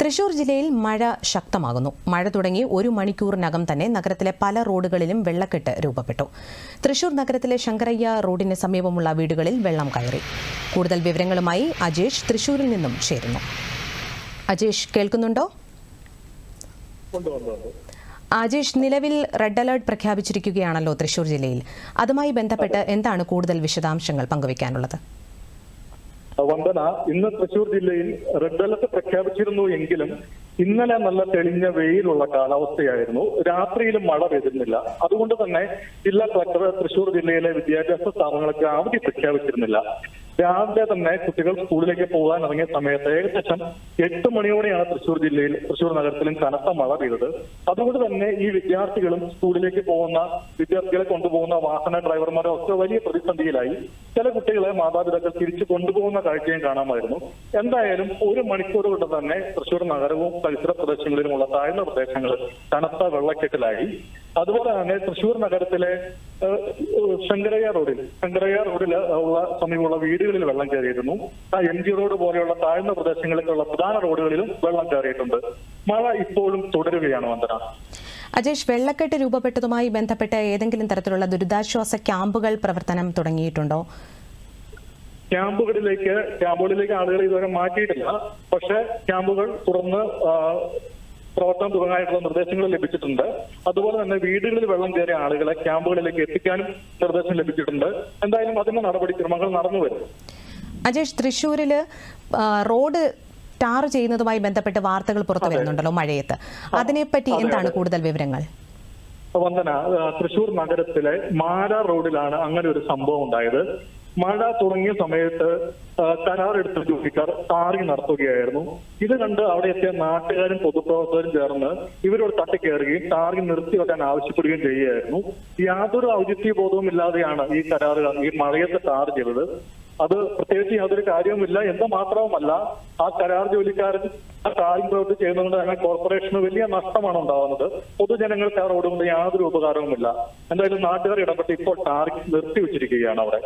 തൃശൂർ ജില്ലയിൽ മഴ ശക്തമാകുന്നു. മഴ തുടങ്ങി ഒരു മണിക്കൂറിനകം തന്നെ നഗരത്തിലെ പല റോഡുകളിലും വെള്ളക്കെട്ട് രൂപപ്പെട്ടു. തൃശൂർ നഗരത്തിലെ ശങ്കരയ്യ റോഡിന് സമീപമുള്ള വീടുകളിൽ വെള്ളം കയറി. കൂടുതൽ വിവരങ്ങളുമായി അജേഷ് തൃശൂരിൽ നിന്നും ചേരുന്നു. അജേഷ് കേൾക്കുന്നുണ്ടോ? അജേഷ് നിലവിൽ റെഡ് അലേർട്ട് പ്രഖ്യാപിച്ചിരിക്കുകയാണല്ലോ തൃശൂർ ജില്ലയിൽ. അതുമായി ബന്ധപ്പെട്ട് എന്താണ് കൂടുതൽ വിശദാംശങ്ങൾ പങ്കുവയ്ക്കാനുള്ളത്? വന്ദന ഇന്ന് തൃശൂർ ജില്ലയിൽ റെഡ് അലർട്ട് പ്രഖ്യാപിച്ചിരുന്നു എങ്കിലും ഇന്നലെ നല്ല തെളിഞ്ഞ വെയിലുള്ള കാലാവസ്ഥയായിരുന്നു. രാത്രിയിലും മഴ പെയ്തിരുന്നില്ല. അതുകൊണ്ട് തന്നെ ജില്ലാ കളക്ടർ തൃശൂർ ജില്ലയിലെ വിദ്യാഭ്യാസ സ്ഥാപനങ്ങൾക്ക് അവധി പ്രഖ്യാപിച്ചിരുന്നില്ല. രാവിലെ തന്നെ കുട്ടികൾ സ്കൂളിലേക്ക് പോകാൻ ഇറങ്ങിയ സമയത്ത് ഏകദേശം എട്ട് മണിയോടെയാണ് തൃശൂർ ജില്ലയിൽ തൃശൂർ നഗരത്തിലും കനത്ത മഴ പെയ്തത്. അതുകൊണ്ട് തന്നെ ഈ വിദ്യാർത്ഥികളും സ്കൂളിലേക്ക് പോകുന്ന വിദ്യാർത്ഥികളെ കൊണ്ടുപോകുന്ന വാഹന ഡ്രൈവർമാരും ഒക്കെ വലിയ പ്രതിസന്ധിയിലായി. ചില കുട്ടികളെ മാതാപിതാക്കൾ തിരിച്ചു കൊണ്ടുപോകുന്ന കാഴ്ചയും കാണാമായിരുന്നു. എന്തായാലും ഒരു മണിക്കൂർ കൊണ്ട് തന്നെ തൃശൂർ നഗരവും പരിസര പ്രദേശങ്ങളിലുമുള്ള താഴ്ന്ന പ്രദേശങ്ങൾ കനത്ത വെള്ളക്കെട്ടിലായി. അതുപോലെ തന്നെ തൃശൂർ നഗരത്തിലെ ശങ്കരയ്യ റോഡിൽ ശങ്കരയ്യ റോഡിൽ ഉള്ള സമീപമുള്ള വീടുകളിൽ വെള്ളം കയറിയിരുന്നു. ആ എം ജി റോഡ് പോലെയുള്ള താഴ്ന്ന പ്രദേശങ്ങളിലുള്ള പ്രധാന റോഡുകളിലും വെള്ളം കയറിയിട്ടുണ്ട്. മഴ ഇപ്പോഴും തുടരുകയാണ് വന്ദന. അജേഷ് വെള്ളക്കെട്ട് രൂപപ്പെട്ടതുമായി ബന്ധപ്പെട്ട് ഏതെങ്കിലും തരത്തിലുള്ള ദുരിതാശ്വാസ ക്യാമ്പുകൾ പ്രവർത്തനം തുടങ്ങിയിട്ടുണ്ടോ? ക്യാമ്പുകളിലേക്ക് ക്യാമ്പുകളിലേക്ക് ആളുകൾ ഇതുവരെ മാറ്റിയിട്ടില്ല. പക്ഷെ ക്യാമ്പുകൾ തുറന്ന് പ്രവർത്തനം തുടങ്ങാനുള്ള നിർദ്ദേശങ്ങൾ ലഭിച്ചിട്ടുണ്ട്. അതുപോലെ തന്നെ വീടുകളിൽ വെള്ളം കയറിയ ആളുകളെ ക്യാമ്പുകളിലേക്ക് എത്തിക്കാനും നിർദ്ദേശം ലഭിച്ചിട്ടുണ്ട്. എന്തായാലും അതിന്റെ നടപടിക്രമങ്ങൾ നടന്നു വരും. അജേഷ് തൃശ്ശൂരിൽ റോഡ് ടാർ ചെയ്യുന്നതുമായി ബന്ധപ്പെട്ട് വാർത്തകൾ പുറത്തു വരുന്നുണ്ടല്ലോ മഴയത്ത്. അതിനെപ്പറ്റി എന്താണ് കൂടുതൽ വിവരങ്ങൾ? വന്ദന തൃശൂർ നഗരത്തിലെ മാര റോഡിലാണ് അങ്ങനെ ഒരു സംഭവം ഉണ്ടായത്. മഴ തുടങ്ങിയ സമയത്ത് കരാറെടുത്ത ജോലിക്കാർ താറി നടത്തുകയായിരുന്നു. ഇത് കണ്ട് അവിടെ എത്തിയ നാട്ടുകാരും പൊതുപ്രവർത്തകരും ചേർന്ന് ഇവരോട് തട്ടിക്കയറുകയും നിർത്തി നിർത്തിവെക്കാൻ ആവശ്യപ്പെടുകയും ചെയ്യുകയായിരുന്നു. യാതൊരു ഔചിത്യ ബോധവും ഇല്ലാതെയാണ് ഈ കരാറുകൾ ഈ മഴയത്ത് ടാർ ചെയ്തത്. അത് പ്രത്യേകിച്ച് യാതൊരു കാര്യവുമില്ല. എന്ന് മാത്രവുമല്ല ആ കരാർ ജോലിക്കാരൻ ആ കാര്യം പ്രവൃത്തി ചെയ്യുന്നതുകൊണ്ട് തന്നെ കോർപ്പറേഷന് വലിയ നഷ്ടമാണ് ഉണ്ടാവുന്നത് പൊതുജനങ്ങൾക്ക് ആ റോഡ് കൊണ്ട് യാതൊരു ഉപകാരവുമില്ല. എന്തായാലും നാട്ടുകാർ ഇടപെട്ട് ഇപ്പോൾ നിർത്തി നിർത്തിവെച്ചിരിക്കുകയാണ് അവിടെ.